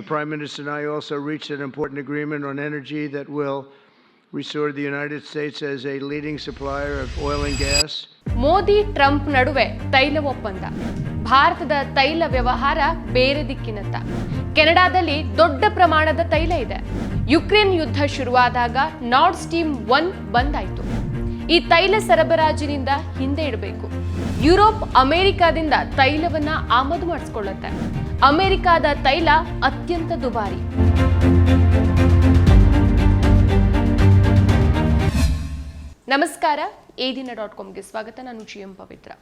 The Prime Minister and I also reached an important agreement on energy that will restore the United States as a leading supplier of oil and gas. Modi, Trump ನಡುವೆ ತೈಲ ಒಪ್ಪಂದ. ಭಾರತದ ತೈಲ ವ್ಯವಹಾರ ಬೇರೆ ದಿಕ್ಕಿನತ್ತ. ಕೆನಡಾದಲ್ಲಿ ದೊಡ್ಡ ಪ್ರಮಾಣದ ತೈಲ ಇದೆ. ಯುಕ್ರೇನ್ ಯುದ್ಧ ಶುರುವಾದಾಗ ನಾರ್ಡ್ ಸ್ಟೀಮ್ ಒನ್ ಬಂದಾಯಿತು. ಈ ತೈಲ ಸರಬರಾಜಿನಿಂದ ಹಿಂದೆ ಇಡಬೇಕು. ಯುರೋಪ್ ಅಮೆರಿಕಾದಿಂದ ತೈಲವನ್ನ ಆಮದು ಮಾಡಿಸ್ಕೊಳ್ಳುತ್ತೆ. ಅಮೆರಿಕಾದ ತೈಲ ಅತ್ಯಂತ ದುಬಾರಿ. ನಮಸ್ಕಾರ ಏದಿನ ದಿನ ಡಾಟ್ ಕಾಮ್ಗೆ ಸ್ವಾಗತ. ನಾನು ಜಿ ಎಂ ಪವಿತ್ರ.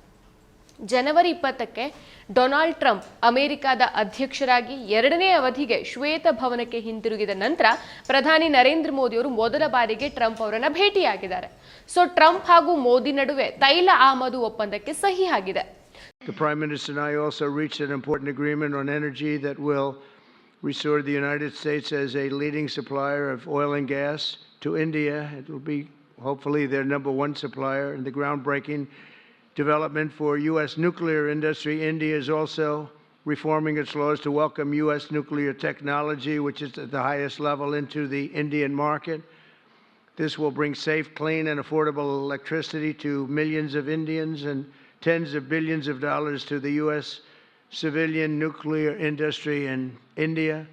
ಜನವರಿ ಇಪ್ಪತ್ತಕ್ಕೆ ಡೊನಾಲ್ಡ್ ಟ್ರಂಪ್ ಅಮೆರಿಕದ ಅಧ್ಯಕ್ಷರಾಗಿ ಎರಡನೇ ಅವಧಿಗೆ ಶ್ವೇತ ಭವನಕ್ಕೆ ಹಿಂತಿರುಗಿದ ನಂತರ ಪ್ರಧಾನಿ ನರೇಂದ್ರ ಮೋದಿ ಅವರು ಮೊದಲ ಬಾರಿಗೆ ಟ್ರಂಪ್ ಅವರನ್ನು ಭೇಟಿಯಾಗಿದ್ದಾರೆ. ಸೊ, ಟ್ರಂಪ್ ಹಾಗೂ ಮೋದಿ ನಡುವೆ ತೈಲ ಆಮದು ಒಪ್ಪಂದಕ್ಕೆ ಸಹಿ ಆಗಿದೆ The Prime Minister and I also reached an important agreement on energy that will restore the United States as a leading supplier of oil and gas to India. It will be hopefully their number one supplier in the groundbreaking development for U.S. nuclear industry. India is also reforming its laws to welcome U.S. nuclear technology, which is at the highest level, into the Indian market. This will bring safe, clean, and affordable electricity to millions of Indians and tens of billions of dollars to the U.S. civilian nuclear industry in India.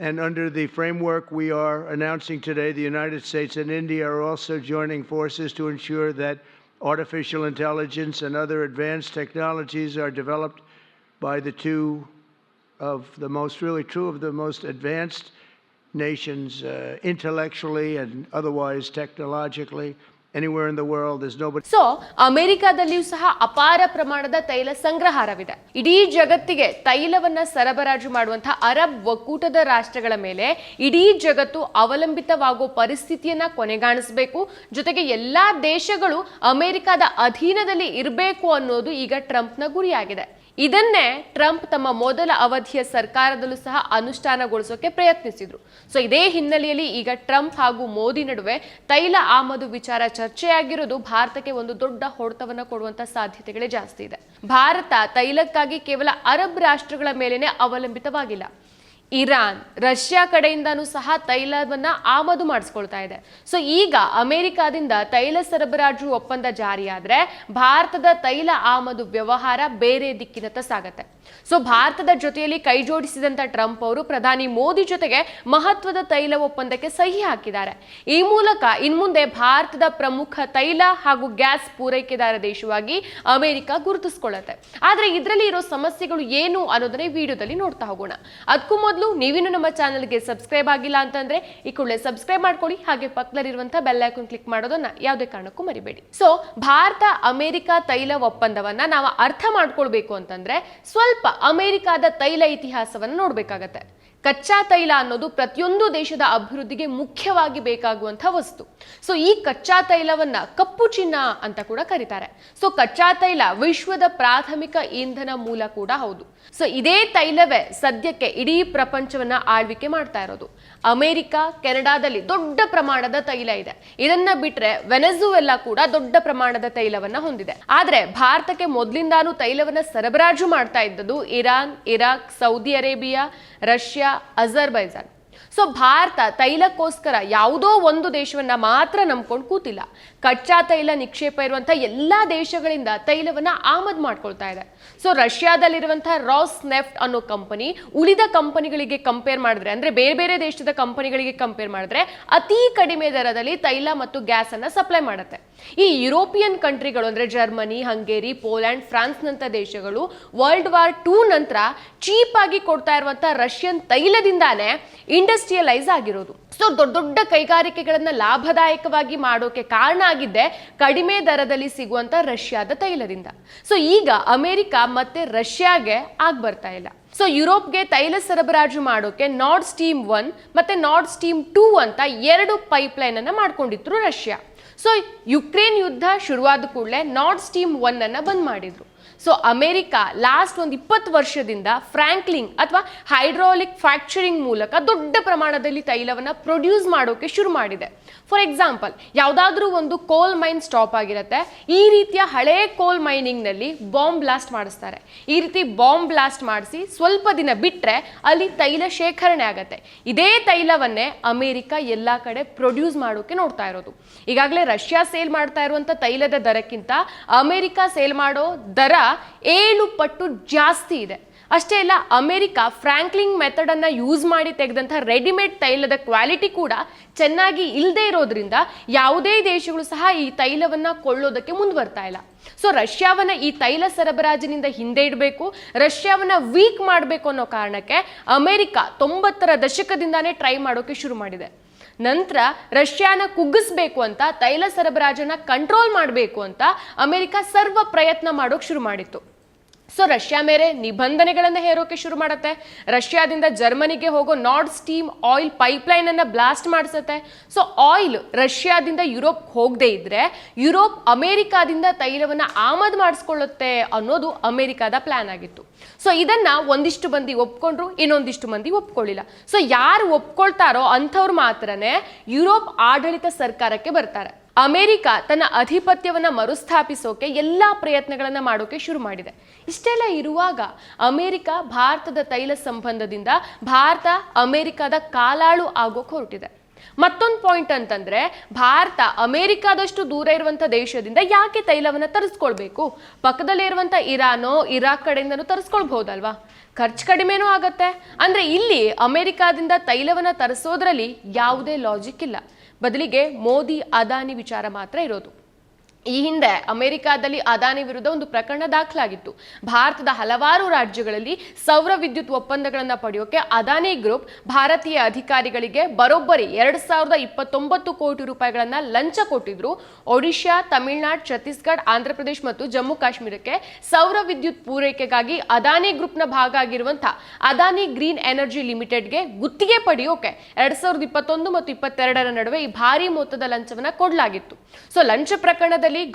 And under the framework we are announcing today, the United States and India are also joining forces to ensure that artificial intelligence and other advanced technologies are developed by the two of the most, really, two of the most advanced nations uh, intellectually and otherwise technologically anywhere in the world is nobody. So ಅಮೆರಿಕಾದಲ್ಲಿಯೂ ಸಹ ಅಪಾರ ಪ್ರಮಾಣದ ತೈಲ ಸಂಗ್ರಹಾರವಿದೆ. ಇಡೀ ಜಗತ್ತಿಗೆ ತೈಲವನ್ನ ಸರಬರಾಜು ಮಾಡುವಂತಹ Arab ಒಕ್ಕೂಟದ ರಾಷ್ಟ್ರಗಳ ಮೇಲೆ ಇಡೀ ಜಗತ್ತು ಅವಲಂಬಿತವಾಗುವ ಪರಿಸ್ಥಿತಿಯನ್ನ ಕೊನೆಗಾಣಿಸಬೇಕು. ಜೊತೆಗೆ ಎಲ್ಲಾ ದೇಶಗಳು ಅಮೆರಿಕದ ಅಧೀನದಲ್ಲಿ ಇರಬೇಕು ಅನ್ನೋದು ಈಗ ಟ್ರಂಪ್ನ ಗುರಿಯಾಗಿದೆ. ಇದನ್ನೇ ಟ್ರಂಪ್ ತಮ್ಮ ಮೊದಲ ಅವಧಿಯ ಸರ್ಕಾರದಲ್ಲೂ ಸಹ ಅನುಷ್ಠಾನಗೊಳಿಸೋಕೆ ಪ್ರಯತ್ನಿಸಿದ್ರು. ಸೊ ಇದೇ ಹಿನ್ನೆಲೆಯಲ್ಲಿ ಈಗ ಟ್ರಂಪ್ ಹಾಗೂ ಮೋದಿ ನಡುವೆ ತೈಲ ಆಮದು ವಿಚಾರ ಚರ್ಚೆಯಾಗಿರೋದು ಭಾರತಕ್ಕೆ ಒಂದು ದೊಡ್ಡ ಹೊಡೆತವನ್ನು ಕೊಡುವಂತ ಸಾಧ್ಯತೆಗಳೇ ಜಾಸ್ತಿ ಇದೆ. ಭಾರತ ತೈಲಕ್ಕಾಗಿ ಕೇವಲ ಅರಬ್ ರಾಷ್ಟ್ರಗಳ ಮೇಲೇನೆ ಅವಲಂಬಿತವಾಗಿಲ್ಲ. ಇರಾನ್, ರಷ್ಯಾ ಕಡೆಯಿಂದನೂ ಸಹ ತೈಲವನ್ನ ಆಮದು ಮಾಡಿಸ್ಕೊಳ್ತಾ ಇದೆ. ಸೊ ಈಗ ಅಮೆರಿಕಾದಿಂದ ತೈಲ ಸರಬರಾಜು ಒಪ್ಪಂದ ಜಾರಿಯಾದ್ರೆ ಭಾರತದ ತೈಲ ಆಮದು ವ್ಯವಹಾರ ಬೇರೆ ದಿಕ್ಕಿನತ್ತ ಸಾಗತ್ತೆ. ಸೊ ಭಾರತದ ಜೊತೆಯಲ್ಲಿ ಕೈ ಜೋಡಿಸಿದಂತ ಟ್ರಂಪ್ ಅವರು ಪ್ರಧಾನಿ ಮೋದಿ ಜೊತೆಗೆ ಮಹತ್ವದ ತೈಲ ಒಪ್ಪಂದಕ್ಕೆ ಸಹಿ ಹಾಕಿದ್ದಾರೆ. ಈ ಮೂಲಕ ಇನ್ಮುಂದೆ ಭಾರತದ ಪ್ರಮುಖ ತೈಲ ಹಾಗೂ ಗ್ಯಾಸ್ ಪೂರೈಕೆದಾರ ದೇಶವಾಗಿ ಅಮೆರಿಕ ಗುರುತಿಸ್ಕೊಳ್ಳುತ್ತೆ. ಆದ್ರೆ ಇದರಲ್ಲಿ ಇರೋ ಸಮಸ್ಯೆಗಳು ಏನು ಅನ್ನೋದನ್ನ ವಿಡಿಯೋದಲ್ಲಿ ನೋಡ್ತಾ ಹೋಗೋಣ. ಅದಕ್ಕೂ ನೀವಿನ್ನು ನಮ್ಮ ಚಾನಲ್ಗೆ ಸಬ್ಸ್ಕ್ರೈಬ್ ಆಗಿಲ್ಲ ಅಂತಂದ್ರೆ ಈ ಕೂಡಲೇ ಸಬ್ಸ್ಕ್ರೈಬ್ ಮಾಡ್ಕೊಳ್ಳಿ. ಹಾಗೆ ಪಕ್ಕದಲ್ಲಿರುವಂತಹ ಬೆಲ್ ಐಕನ್ ಕ್ಲಿಕ್ ಮಾಡೋದನ್ನ ಯಾವುದೇ ಕಾರಣಕ್ಕೂ ಮರಿಬೇಡಿ. ಸೊ ಭಾರತ, ಅಮೆರಿಕ ತೈಲ ಒಪ್ಪಂದವನ್ನ ನಾವು ಅರ್ಥ ಮಾಡ್ಕೊಳ್ಬೇಕು ಅಂತಂದ್ರೆ ಸ್ವಲ್ಪ ಅಮೆರಿಕಾದ ತೈಲ ಇತಿಹಾಸವನ್ನ ನೋಡ್ಬೇಕಾಗತ್ತೆ. ಕಚ್ಚಾ ತೈಲ ಅನ್ನೋದು ಪ್ರತಿಯೊಂದು ದೇಶದ ಅಭಿವೃದ್ಧಿಗೆ ಮುಖ್ಯವಾಗಿ ಬೇಕಾಗುವಂಥ ವಸ್ತು. ಸೊ ಈ ಕಚ್ಚಾ ತೈಲವನ್ನ ಕಪ್ಪು ಚಿನ್ನ ಅಂತ ಕೂಡ ಕರೀತಾರೆ. ಸೊ ಕಚ್ಚಾ ತೈಲ ವಿಶ್ವದ ಪ್ರಾಥಮಿಕ ಇಂಧನ ಮೂಲ ಕೂಡ ಹೌದು. ಸೊ ಇದೇ ತೈಲವೇ ಸದ್ಯಕ್ಕೆ ಇಡೀ ಪ್ರಪಂಚವನ್ನ ಆಳ್ವಿಕೆ ಮಾಡ್ತಾ ಇರೋದು. ಅಮೆರಿಕ, ಕೆನಡಾದಲ್ಲಿ ದೊಡ್ಡ ಪ್ರಮಾಣದ ತೈಲ ಇದೆ. ಇದನ್ನ ಬಿಟ್ರೆ ವೆನೆಜುವೆಲ್ಲಾ ಕೂಡ ದೊಡ್ಡ ಪ್ರಮಾಣದ ತೈಲವನ್ನ ಹೊಂದಿದೆ. ಆದ್ರೆ ಭಾರತಕ್ಕೆ ಮೊದಲಿಂದಾನು ತೈಲವನ್ನ ಸರಬರಾಜು ಮಾಡ್ತಾ ಇದ್ದದ್ದು Iran, Iraq, Saudi Arabia, Russia Russia Azerbaijan so Bharat ತೈಲಕ್ಕೋಸ್ಕರ ಯಾವುದೋ ಒಂದು ದೇಶವನ್ನ ಮಾತ್ರ ನಂಬ್ಕೊಂಡು ಕೂತಿಲ್ಲ. ಕಚ್ಚಾ ತೈಲ ನಿಕ್ಷೇಪ ಇರುವಂತಹ ಎಲ್ಲ ದೇಶಗಳಿಂದ ತೈಲವನ್ನ ಆಮದು ಮಾಡ್ಕೊಳ್ತಾ ಇದೆ. ಸೊ ರಷ್ಯಾದಲ್ಲಿರುವಂತಹ ರಾಸ್ ನೆಫ್ಟ್ ಅನ್ನೋ ಕಂಪನಿ ಉಳಿದ ಕಂಪನಿಗಳಿಗೆ ಕಂಪೇರ್ ಮಾಡಿದ್ರೆ, ಅಂದ್ರೆ ಬೇರೆ ಬೇರೆ ದೇಶದ ಕಂಪನಿಗಳಿಗೆ ಕಂಪೇರ್ ಮಾಡಿದ್ರೆ ಅತಿ ಕಡಿಮೆ ದರದಲ್ಲಿ ತೈಲ ಮತ್ತು ಗ್ಯಾಸ್ ಅನ್ನ ಸಪ್ಲೈ ಮಾಡುತ್ತೆ. ಈ ಯುರೋಪಿಯನ್ ಕಂಟ್ರಿಗಳು ಅಂದ್ರೆ ಜರ್ಮನಿ, ಹಂಗೇರಿ, ಪೋಲ್ಯಾಂಡ್ ಫ್ರಾನ್ಸ್ ನಂತ ದೇಶಗಳು ವರ್ಲ್ಡ್ ವಾರ್ ಟೂ ನಂತರ ಚೀಪ್ ಆಗಿ ಕೊಡ್ತಾ ಇರುವಂತಹ ರಷ್ಯನ್ ತೈಲದಿಂದಾನೇ ಇಂಡಸ್ಟ್ರಿಯಲೈಸ್ ಆಗಿರೋದು. ಸೊ ದೊಡ್ಡ ದೊಡ್ಡ ಕೈಗಾರಿಕೆಗಳನ್ನ ಲಾಭದಾಯಕವಾಗಿ ಮಾಡೋಕೆ ಕಾರಣ ಆಗಿದ್ದೆ ಕಡಿಮೆ ದರದಲ್ಲಿ ಸಿಗುವಂತ ರಷ್ಯಾದ ತೈಲದಿಂದ. ಸೊ ಈಗ ಅಮೆರಿಕ ಮತ್ತೆ ರಷ್ಯಾಗೆ ಆಗ್ ಬರ್ತಾ ಇಲ್ಲ. ಸೊ ಯುರೋಪ್ಗೆ ತೈಲ ಸರಬರಾಜು ಮಾಡೋಕೆ ನಾರ್ಡ್ ಸ್ಟೀಮ್ ಒನ್ ಮತ್ತೆ ನಾರ್ಡ್ ಸ್ಟೀಮ್ ಟೂ ಅಂತ ಎರಡು ಪೈಪ್ಲೈನ್ ಅನ್ನ ಮಾಡ್ಕೊಂಡಿದ್ರು ರಷ್ಯಾ. ಸೊ ಯುಕ್ರೇನ್ ಯುದ್ಧ ಶುರುವಾದ ಕೂಡಲೇ ನಾರ್ಡ್ ಸ್ಟೀಮ್ ಒನ್ ಅನ್ನ ಬಂದ್ ಮಾಡಿದ್ರು. ಸೊ ಅಮೆರಿಕ ಲಾಸ್ಟ್ ಒಂದು ಇಪ್ಪತ್ತು ವರ್ಷದಿಂದ ಫ್ರಾಂಕ್ಲಿಂಗ್ ಅಥವಾ ಹೈಡ್ರಾಲಿಕ್ ಫ್ಯಾಕ್ಚರಿಂಗ್ ಮೂಲಕ ದೊಡ್ಡ ಪ್ರಮಾಣದಲ್ಲಿ ತೈಲವನ್ನು ಪ್ರೊಡ್ಯೂಸ್ ಮಾಡೋಕೆ ಶುರು ಮಾಡಿದೆ. ಫಾರ್ ಎಕ್ಸಾಂಪಲ್ ಯಾವುದಾದ್ರೂ ಒಂದು ಕೋಲ್ ಮೈನ್ ಸ್ಟಾಪ್ ಆಗಿರುತ್ತೆ, ಈ ರೀತಿಯ ಹಳೆ ಕೋಲ್ ಮೈನಿಂಗ್ನಲ್ಲಿ ಬಾಂಬ್ ಬ್ಲಾಸ್ಟ್ ಮಾಡಿಸ್ತಾರೆ. ಈ ರೀತಿ ಬಾಂಬ್ ಬ್ಲಾಸ್ಟ್ ಮಾಡಿಸಿ ಸ್ವಲ್ಪ ದಿನ ಬಿಟ್ಟರೆ ಅಲ್ಲಿ ತೈಲ ಶೇಖರಣೆ ಆಗುತ್ತೆ. ಇದೇ ತೈಲವನ್ನೇ ಅಮೇರಿಕ ಎಲ್ಲ ಕಡೆ ಪ್ರೊಡ್ಯೂಸ್ ಮಾಡೋಕ್ಕೆ ನೋಡ್ತಾ ಇರೋದು. ಈಗಾಗಲೇ ರಷ್ಯಾ ಸೇಲ್ ಮಾಡ್ತಾ ಇರುವಂಥ ತೈಲದ ದರಕ್ಕಿಂತ ಅಮೇರಿಕ ಸೇಲ್ ಮಾಡೋ ದರ ಏಳು ಪಟ್ಟು ಜಾಸ್ತಿ ಇದೆ. ಅಷ್ಟೇ ಅಲ್ಲ, ಅಮೆರಿಕ ಫ್ರಾಂಕ್ಲಿಂಗ್ ಮೆಥಡ್ ಅನ್ನ ಯೂಸ್ ಮಾಡಿ ತೆಗೆದಂಥ ರೆಡಿಮೇಡ್ ತೈಲದ ಕ್ವಾಲಿಟಿ ಕೂಡ ಚೆನ್ನಾಗಿ ಇಲ್ಲದೆ ಇರೋದ್ರಿಂದ ಯಾವುದೇ ದೇಶಗಳು ಸಹ ಈ ತೈಲವನ್ನ ಕೊಳ್ಳೋದಕ್ಕೆ ಮುಂದುವರ್ತಾ ಇಲ್ಲ. ಸೊ ರಷ್ಯಾವನ್ನ ಈ ತೈಲ ಸರಬರಾಜಿನಿಂದ ಹಿಂದೆ ಇಡಬೇಕು, ರಷ್ಯಾವನ್ನ ವೀಕ್ ಮಾಡಬೇಕು ಅನ್ನೋ ಕಾರಣಕ್ಕೆ ಅಮೆರಿಕ ತೊಂಬತ್ತರ ದಶಕದಿಂದಾನೇ ಟ್ರೈ ಮಾಡೋಕೆ ಶುರು ಮಾಡಿದೆ. ನಂತರ ರಷ್ಯಾನ ಕುಗ್ಗಿಸ್ಬೇಕು ಅಂತ, ತೈಲ ಸರಬರಾಜನ್ನ ಕಂಟ್ರೋಲ್ ಮಾಡಬೇಕು ಅಂತ ಅಮೆರಿಕ ಸರ್ವ ಪ್ರಯತ್ನ ಮಾಡೋಕೆ ಶುರು ಮಾಡಿತ್ತು. ಸೊ ರಷ್ಯಾ ಮೇಲೆ ನಿಬಂಧನೆಗಳನ್ನು ಹೇರೋಕೆ ಶುರು ಮಾಡುತ್ತೆ. ರಷ್ಯಾದಿಂದ ಜರ್ಮನಿಗೆ ಹೋಗೋ ನಾರ್ಡ್ ಸ್ಟೀಮ್ ಆಯಿಲ್ ಪೈಪ್ಲೈನ್ ಅನ್ನು ಬ್ಲಾಸ್ಟ್ ಮಾಡಿಸುತ್ತೆ. ಸೊ ಆಯಿಲ್ ರಷ್ಯಾದಿಂದ ಯುರೋಪ್ ಹೋಗದೇ ಇದ್ರೆ ಯುರೋಪ್ ಅಮೆರಿಕಾದಿಂದ ತೈಲವನ್ನು ಆಮದು ಮಾಡಿಸ್ಕೊಳ್ಳುತ್ತೆ ಅನ್ನೋದು ಅಮೆರಿಕಾದ ಪ್ಲಾನ್ ಆಗಿತ್ತು. ಸೊ ಇದನ್ನ ಒಂದಿಷ್ಟು ಮಂದಿ ಒಪ್ಕೊಂಡ್ರು, ಇನ್ನೊಂದಿಷ್ಟು ಮಂದಿ ಒಪ್ಕೊಳ್ಳಿಲ್ಲ. ಸೊ ಯಾರು ಒಪ್ಕೊಳ್ತಾರೋ ಅಂಥವ್ರು ಮಾತ್ರನೇ ಯುರೋಪ್ ಆಡಳಿತ ಸರ್ಕಾರಕ್ಕೆ ಬರ್ತಾರೆ. ಅಮೆರಿಕ ತನ್ನ ಅಧಿಪತ್ಯವನ್ನು ಮರುಸ್ಥಾಪಿಸೋಕೆ ಎಲ್ಲ ಪ್ರಯತ್ನಗಳನ್ನು ಮಾಡೋಕೆ ಶುರು ಮಾಡಿದೆ. ಇಷ್ಟೆಲ್ಲ ಇರುವಾಗ ಅಮೆರಿಕ ಭಾರತದ ತೈಲ ಸಂಬಂಧದಿಂದ ಭಾರತ ಅಮೆರಿಕದ ಕಾಲಾಳು ಆಗೋಕೆ ಹೊರಟಿದೆ. ಮತ್ತೊಂದು ಪಾಯಿಂಟ್ ಅಂತಂದ್ರೆ ಭಾರತ ಅಮೆರಿಕಾದಷ್ಟು ದೂರ ಇರುವಂತ ದೇಶದಿಂದ ಯಾಕೆ ತೈಲವನ್ನ ತರಿಸ್ಕೊಳ್ಬೇಕು? ಪಕ್ಕದಲ್ಲೇ ಇರುವಂತ ಇರಾನೋ, ಇರಾಕ್ ಕಡೆಯಿಂದನೂ ತರಿಸ್ಕೊಳ್ಬಹುದಲ್ವಾ? ಖರ್ಚು ಕಡಿಮೆನೂ ಆಗತ್ತೆ. ಅಂದ್ರೆ ಇಲ್ಲಿ ಅಮೆರಿಕಾದಿಂದ ತೈಲವನ್ನ ತರಿಸೋದ್ರಲ್ಲಿ ಯಾವುದೇ ಲಾಜಿಕ್ ಇಲ್ಲ. ಬದಲಿಗೆ ಮೋದಿ ಅದಾನಿ ವಿಚಾರ ಮಾತ್ರ ಇರೋದು. ಈ ಹಿಂದೆ ಅಮೆರಿಕಾದಲ್ಲಿ ಅದಾನಿ ವಿರುದ್ಧ ಒಂದು ಪ್ರಕರಣ ದಾಖಲಾಗಿತ್ತು. ಭಾರತದ ಹಲವಾರು ರಾಜ್ಯಗಳಲ್ಲಿ ಸೌರ ವಿದ್ಯುತ್ ಒಪ್ಪಂದಗಳನ್ನು ಪಡೆಯೋಕೆ ಅದಾನಿ ಗ್ರೂಪ್ ಭಾರತೀಯ ಅಧಿಕಾರಿಗಳಿಗೆ ಬರೋಬ್ಬರಿ ಎರಡ್ ಸಾವಿರದ ಇಪ್ಪತ್ತೊಂಬತ್ತು ಕೋಟಿ ರೂಪಾಯಿಗಳನ್ನ ಲಂಚ ಕೊಟ್ಟಿದ್ರು. ಒಡಿಶಾ, ತಮಿಳುನಾಡು, ಛತ್ತೀಸ್ಗಢ ಆಂಧ್ರಪ್ರದೇಶ ಮತ್ತು ಜಮ್ಮು ಕಾಶ್ಮೀರಕ್ಕೆ ಸೌರ ವಿದ್ಯುತ್ ಪೂರೈಕೆಗಾಗಿ ಅದಾನಿ ಗ್ರೂಪ್ನ ಭಾಗ ಆಗಿರುವಂತಹ ಅದಾನಿ ಗ್ರೀನ್ ಎನರ್ಜಿ ಲಿಮಿಟೆಡ್ಗೆ ಗುತ್ತಿಗೆ ಪಡೆಯೋಕೆ ಎರಡ್ ಸಾವಿರದ ಇಪ್ಪತ್ತೊಂದು ಮತ್ತು ಇಪ್ಪತ್ತೆರಡರ ನಡುವೆ ಈ ಭಾರಿ ಮೊತ್ತದ ಲಂಚವನ್ನ ಕೊಡಲಾಗಿತ್ತು. ಸೊ ಲಂಚ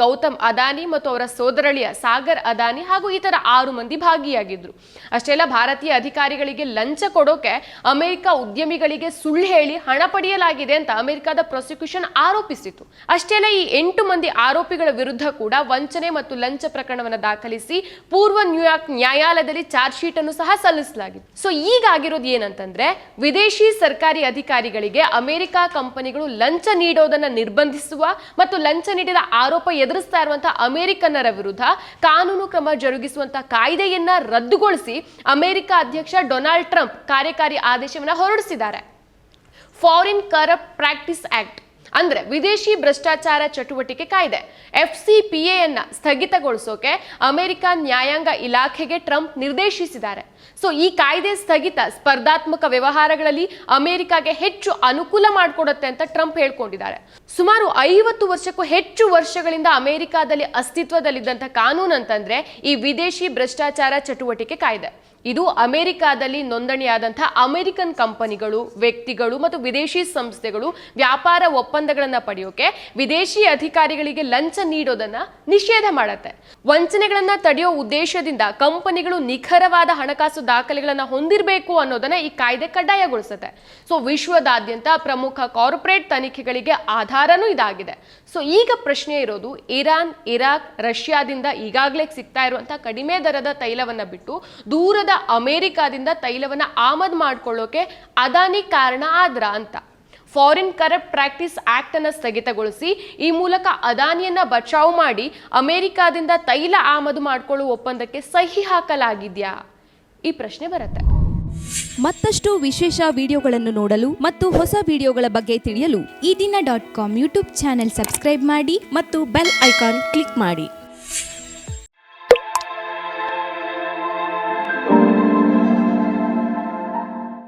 ಗೌತಮ್ ಅದಾನಿ ಮತ್ತು ಅವರ ಸೋದರಳಿಯ ಸಾಗರ್ ಅದಾನಿ ಹಾಗೂ ಇತರ ಆರು ಮಂದಿ ಭಾಗಿಯಾಗಿದ್ರು. ಅಷ್ಟೇ ಅಲ್ಲ, ಭಾರತೀಯ ಅಧಿಕಾರಿಗಳಿಗೆ ಲಂಚ ಕೊಡೋಕೆ ಅಮೆರಿಕ ಉದ್ಯಮಿಗಳಿಗೆ ಸುಳ್ಳು ಹೇಳಿ ಹಣ ಪಡೆಯಲಾಗಿದೆ ಅಂತ ಅಮೆರಿಕದ ಪ್ರಾಸಿಕ್ಯೂಷನ್ ಆರೋಪಿಸಿತು ಅಷ್ಟೇ ಅಲ್ಲ, ಈ ಎಂಟು ಮಂದಿ ಆರೋಪಿಗಳ ವಿರುದ್ಧ ಕೂಡ ವಂಚನೆ ಮತ್ತು ಲಂಚ ಪ್ರಕರಣವನ್ನು ದಾಖಲಿಸಿ ಪೂರ್ವ ನ್ಯೂಯಾರ್ಕ್ ನ್ಯಾಯಾಲಯದಲ್ಲಿ ಚಾರ್ಜ್ ಶೀಟ್ ಅನ್ನು ಸಹ ಸಲ್ಲಿಸಲಾಗಿದೆ ಸೊ ಈಗ ಆಗಿರೋದು ಏನಂತಂದ್ರೆ, ವಿದೇಶಿ ಸರ್ಕಾರಿ ಅಧಿಕಾರಿಗಳಿಗೆ ಅಮೆರಿಕ ಕಂಪನಿಗಳು ಲಂಚ ನೀಡೋದನ್ನ ನಿರ್ಬಂಧಿಸುವ ಮತ್ತು ಲಂಚ ನೀಡಿದ ಆರೋಪ ಎದುರಿಸ್ತಾ ಇರುವಂತಹ ಅಮೆರಿಕನ್ನರ ವಿರುದ್ಧ ಕಾನೂನು ಕ್ರಮ ಜರುಗಿಸುವಂತಹ ಕಾಯ್ದೆಯನ್ನ ರದ್ದುಗೊಳಿಸಿ ಅಮೆರಿಕ ಅಧ್ಯಕ್ಷ ಡೊನಾಲ್ಡ್ ಟ್ರಂಪ್ ಕಾರ್ಯಕಾರಿ ಆದೇಶವನ್ನ ಹೊರಡಿಸಿದ್ದಾರೆ. Foreign corrupt practice act. ಅಂದ್ರೆ ವಿದೇಶಿ ಭ್ರಷ್ಟಾಚಾರ ಚಟುವಟಿಕೆ ಕಾಯ್ದೆ. ಎಫ್ ಸಿ ಪಿ ಎನ್ನ ಸ್ಥಗಿತಗೊಳಿಸೋಕೆ ಅಮೆರಿಕ ನ್ಯಾಯಾಂಗ ಇಲಾಖೆಗೆ ಟ್ರಂಪ್ ನಿರ್ದೇಶಿಸಿದ್ದಾರೆ. ಸೊ, ಈ ಕಾಯ್ದೆ ಸ್ಥಗಿತ ಸ್ಪರ್ಧಾತ್ಮಕ ವ್ಯವಹಾರಗಳಲ್ಲಿ ಅಮೆರಿಕಾಗೆ ಹೆಚ್ಚು ಅನುಕೂಲ ಮಾಡಿಕೊಡುತ್ತೆ ಅಂತ ಟ್ರಂಪ್ ಹೇಳ್ಕೊಂಡಿದ್ದಾರೆ. ಸುಮಾರು ಐವತ್ತು ವರ್ಷಕ್ಕೂ ಹೆಚ್ಚು ವರ್ಷಗಳಿಂದ ಅಮೆರಿಕಾದಲ್ಲಿ ಅಸ್ತಿತ್ವದಲ್ಲಿದ್ದಂಥ ಕಾನೂನು ಅಂತಂದ್ರೆ ಈ ವಿದೇಶಿ ಭ್ರಷ್ಟಾಚಾರ ಚಟುವಟಿಕೆ ಕಾಯ್ದೆ. ಇದು ಅಮೆರಿಕಾದಲ್ಲಿ ನೋಂದಣಿಯಾದಂತಹ ಅಮೆರಿಕನ್ ಕಂಪನಿಗಳು, ವ್ಯಕ್ತಿಗಳು ಮತ್ತು ವಿದೇಶಿ ಸಂಸ್ಥೆಗಳು ವ್ಯಾಪಾರ ಒಪ್ಪಂದಗಳನ್ನು ಪಡೆಯೋಕೆ ವಿದೇಶಿ ಅಧಿಕಾರಿಗಳಿಗೆ ಲಂಚ ನೀಡೋದನ್ನ ನಿಷೇಧ ಮಾಡುತ್ತೆ. ವಂಚನೆಗಳನ್ನ ತಡೆಯೋ ಉದ್ದೇಶದಿಂದ ಕಂಪನಿಗಳು ನಿಖರವಾದ ಹಣಕಾಸು ದಾಖಲೆಗಳನ್ನ ಹೊಂದಿರಬೇಕು ಅನ್ನೋದನ್ನ ಈ ಕಾಯ್ದೆ ಕಡ್ಡಾಯಗೊಳಿಸುತ್ತೆ. ಸೊ, ವಿಶ್ವದಾದ್ಯಂತ ಪ್ರಮುಖ ಕಾರ್ಪೊರೇಟ್ ತನಿಖೆಗಳಿಗೆ ಆಧಾರನೂ ಇದಾಗಿದೆ. ಸೊ, ಈಗ ಪ್ರಶ್ನೆ ಇರೋದು ಇರಾನ್, ಇರಾಕ್, ರಷ್ಯಾದಿಂದ ಈಗಾಗಲೇ ಸಿಗ್ತಾ ಇರುವಂತಹ ಕಡಿಮೆ ದರದ ತೈಲವನ್ನ ಬಿಟ್ಟು ದೂರದ ಅಮೆರಿಕಾದಿಂದ ತೈಲವನ್ನ ಆಮದು ಮಾಡ್ಕೊಳ್ಳೋಕೆ ಅದಾನಿ ಕಾರಣ ಆದ್ರ ಅಂತ. ಫಾರಿನ್ ಕರಪ್ಟ್ ಪ್ರಾಕ್ಟೀಸ್ ಆಕ್ಟ್ ಅನ್ನು ಸ್ಥಗಿತಗೊಳಿಸಿ ಈ ಮೂಲಕ ಅದಾನಿಯನ್ನ ಬಚಾವ್ ಮಾಡಿ ಅಮೆರಿಕಾದಿಂದ ತೈಲ ಆಮದು ಮಾಡಿಕೊಳ್ಳುವ ಒಪ್ಪಂದಕ್ಕೆ ಸಹಿ ಹಾಕಲಾಗಿದ್ಯಾ? ಈ ಪ್ರಶ್ನೆ ಬರುತ್ತೆ. ಮತ್ತಷ್ಟು ವಿಶೇಷ ವಿಡಿಯೋಗಳನ್ನು ನೋಡಲು ಮತ್ತು ಹೊಸ ವಿಡಿಯೋಗಳ ಬಗ್ಗೆ ತಿಳಿಯಲು ಈ ದಿನ dot com YouTube channel subscribe ಮಾಡಿ ಮತ್ತು ಬೆಲ್ ಐಕಾನ್ ಕ್ಲಿಕ್ ಮಾಡಿ.